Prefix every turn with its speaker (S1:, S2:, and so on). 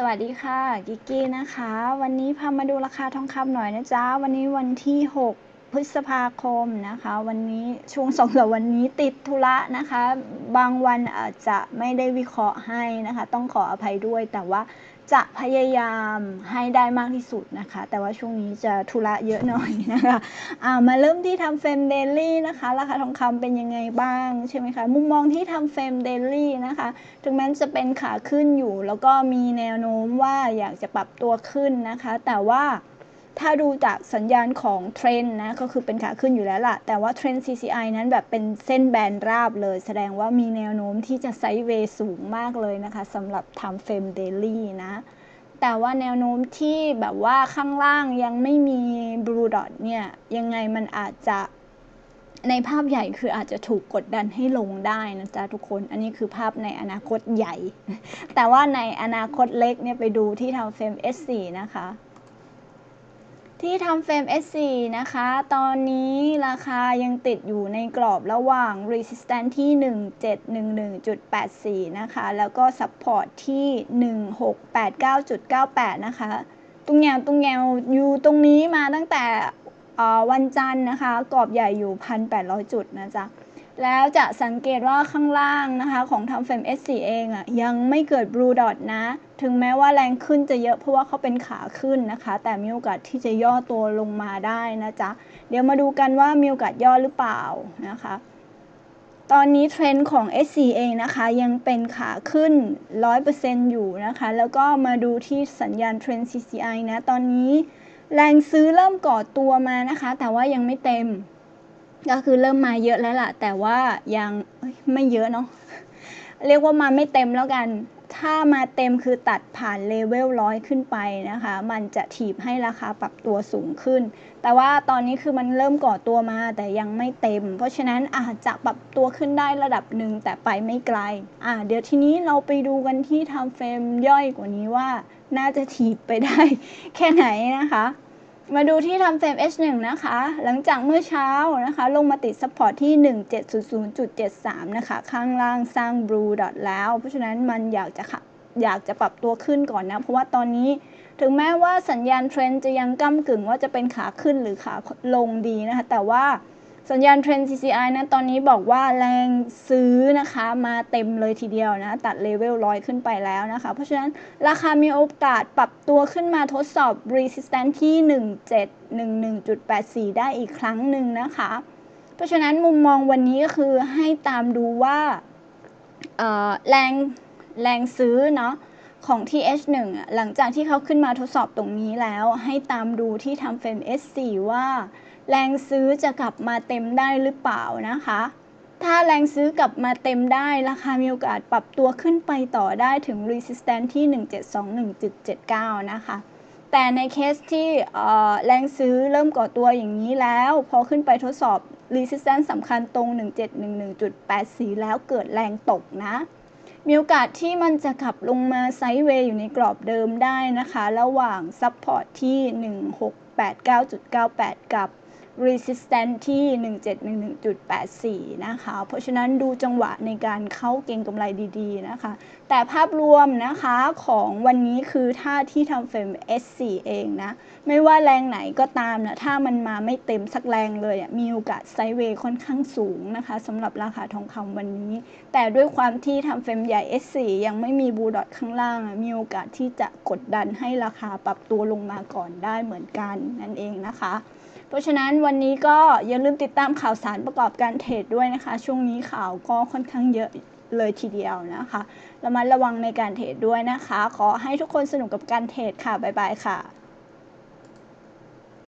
S1: สวัสดีค่ะ กิกกี้นะคะ วันนี้พามาดูราคาทองคำหน่อยนะจ๊ะ วันนี้วันที่ 6 พฤษภาคมนะคะ วันนี้ช่วงสองสาวันนี้ติดธุระนะคะ บางวันอาจจะไม่ได้วิเคราะห์ให้นะคะ ต้องขออภัยด้วยแต่ว่า จะพยายามให้ได้มากที่สุดนะคะ แต่ว่าช่วงนี้จะธุระเยอะหน่อยนะคะะมาเริ่มที่ทำเฟรมเดลี่นะคะ ราคาทองคำเป็นยังไงบ้างใช่ไหมคะ มุมมองที่ทำเฟรมเดลี่นะคะ ถึงแม้จะเป็นขาขึ้นอยู่ แล้วก็มีแนวโน้มว่าอยากจะปรับตัวขึ้นนะคะ แต่ว่า ถ้าดูจากสัญญาณของเทรน์นะก็คือเป็นขาขึ้นอยู่แล้วล่ะ แต่ว่าเทรน CCI นั้นแบบเป็นเส้นแบนราบเลย แสดงว่ามีแนวโน้มที่จะไซด์เวย์สูงมากเลยนะคะสำหรับทำเฟรมเดลี่นะ แต่ว่าแนวโน้มที่แบบว่าข้างล่างยังไม่มีบลูดอทเนี่ย ยังไงมันอาจจะในภาพใหญ่คืออาจจะถูกกดดันให้ลงได้นะจ๊ะทุกคน อันนี้คือภาพในอนาคตใหญ่ แต่ว่าในอนาคตเล็กเนี่ยไปดูที่ทำเฟรม S4 นะคะ ที่ทำเฟรม S4 นะคะ ตอนนี้ราคายังติดอยู่ในกรอบระหว่าง resistance ที่ 1711.84 นะคะ แล้วก็ support ที่ 1689.98 นะคะตรงแนวตรงแนวอยู่ตรงนี้มาตั้งแต่วันจันทร์นะคะ กรอบใหญ่อยู่ 1,800 จุดนะจ๊ะ แล้วจะสังเกตว่าข้างล่างนะคะของทำเฟรม S4 เองอะ่ะยังไม่เกิดบลูดอทนะ ถึงแม้ว่าแรงขึ้นจะเยอะเพราะว่าเขาเป็นขาขึ้นนะคะ แต่มีโอกาสที่จะย่อตัวลงมาได้นะจ๊ะ เดี๋ยวมาดูกันว่ามีโอกาสย่อหรือเปล่านะคะ ตอนนี้เทรนด์ของ S4 เองนะคะ ยังเป็นขาขึ้น 100%อยู่นะคะ แล้วก็มาดูที่สัญญาณเทรนด์ CCI นะ ตอนนี้แรงซื้อเริ่มก่อตัวมานะคะ แต่ว่ายังไม่เต็ม ก็คือเริ่มมาเยอะแล้วล่ะ แต่ว่ายังไม่เยอะเนาะเรียกว่ามาไม่เต็มแล้วกัน ถ้ามาเต็มคือตัดผ่านเลเวลร้อยขึ้นไปนะคะ มันจะถีบให้ราคาปรับตัวสูงขึ้น แต่ว่าตอนนี้คือมันเริ่มก่อตัวมาแต่ยังไม่เต็ม เพราะฉะนั้นอาจจะปรับตัวขึ้นได้ระดับหนึ่งแต่ไปไม่ไกล อ่า เดี๋ยวทีนี้เราไปดูกันที่ทำเฟรมย่อยกว่านี้ว่า น่าจะถีบไปได้แค่ไหนนะคะ มาดูที่ทำเฟรม H1 นะคะ หลังจากเมื่อเช้านะคะ ลงมาติดซัพพอร์ตที่ 1700.73 นะคะ ข้างล่างสร้างบลูดอทแล้ว เพราะฉะนั้นมันอยากจะอยากจะปรับตัวขึ้นก่อนนะ เพราะว่าตอนนี้ถึงแม้ว่าสัญญาณเทรนจะยังก้ากึ่งว่าจะเป็นขาขึ้นหรือขาลงดีนะคะ แต่ว่า สัญญาณเทรน CCI นะตอนนี้บอกว่าแรงซื้อนะคะมาเต็มเลยทีเดียวนะ ตัดเลเวลร้อยขึ้นไปแล้วนะคะ เพราะฉะนั้นราคามีโอกาสปรับตัวขึ้นมาทดสอบ resistance ที่ 1711.84 ได้อีกครั้งหนึ่งนะคะ เพราะฉะนั้นมุมมองวันนี้ก็คือให้ตามดูว่าแรงแรงซื้อเนาะของ TH1 หลังจากที่เขาขึ้นมาทดสอบตรงนี้แล้ว ให้ตามดูที่ทำเฟรม S4 ว่า แรงซื้อจะกลับมาเต็มได้หรือเปล่านะคะ ถ้าแรงซื้อกลับมาเต็มได้ราคามีโอกาสปรับตัวขึ้นไปต่อได้ถึง resistance ที่ 1721.79 นะคะ แต่ในเคสที่แรงซื้อเริ่มก่อตัวอย่างนี้แล้ว พอขึ้นไปทดสอบ resistance สำคัญตรง 1711.84 แล้วเกิดแรงตกนะมีโอกาสที่มันจะขับลงมาไซด์เวย์อยู่ในกรอบเดิมได้นะคะ ระหว่าง support ที่ 1689.98 กับ resistance ที่ 1711.84 นะคะ เพราะฉะนั้นดูจังหวะในการเข้าเก็งกำไรดีๆนะคะ แต่ภาพรวมนะคะของวันนี้คือท่าที่ทำเฟรม S4 เองนะ ไม่ว่าแรงไหนก็ตามนะ ถ้ามันมาไม่เต็มสักแรงเลย มีโอกาสไซเวย์ค่อนข้างสูงนะคะสำหรับราคาทองคำวันนี้ แต่ด้วยความที่ทำเฟรมใหญ่ S4 ยังไม่มีบูดอทข้างล่าง มีโอกาสที่จะกดดันให้ราคาปรับตัวลงมาก่อนได้เหมือนกันนั่นเองนะคะ เพราะฉะนั้นวันนี้ก็อย่าลืมติดตามข่าวสารประกอบการเทรดด้วยนะคะ ช่วงนี้ข่าวก็ค่อนข้างเยอะเลยทีเดียวนะคะระมัดระวังในการเทรดด้วยนะคะ ขอให้ทุกคนสนุกกับการเทรดค่ะ บ๊ายบายค่ะ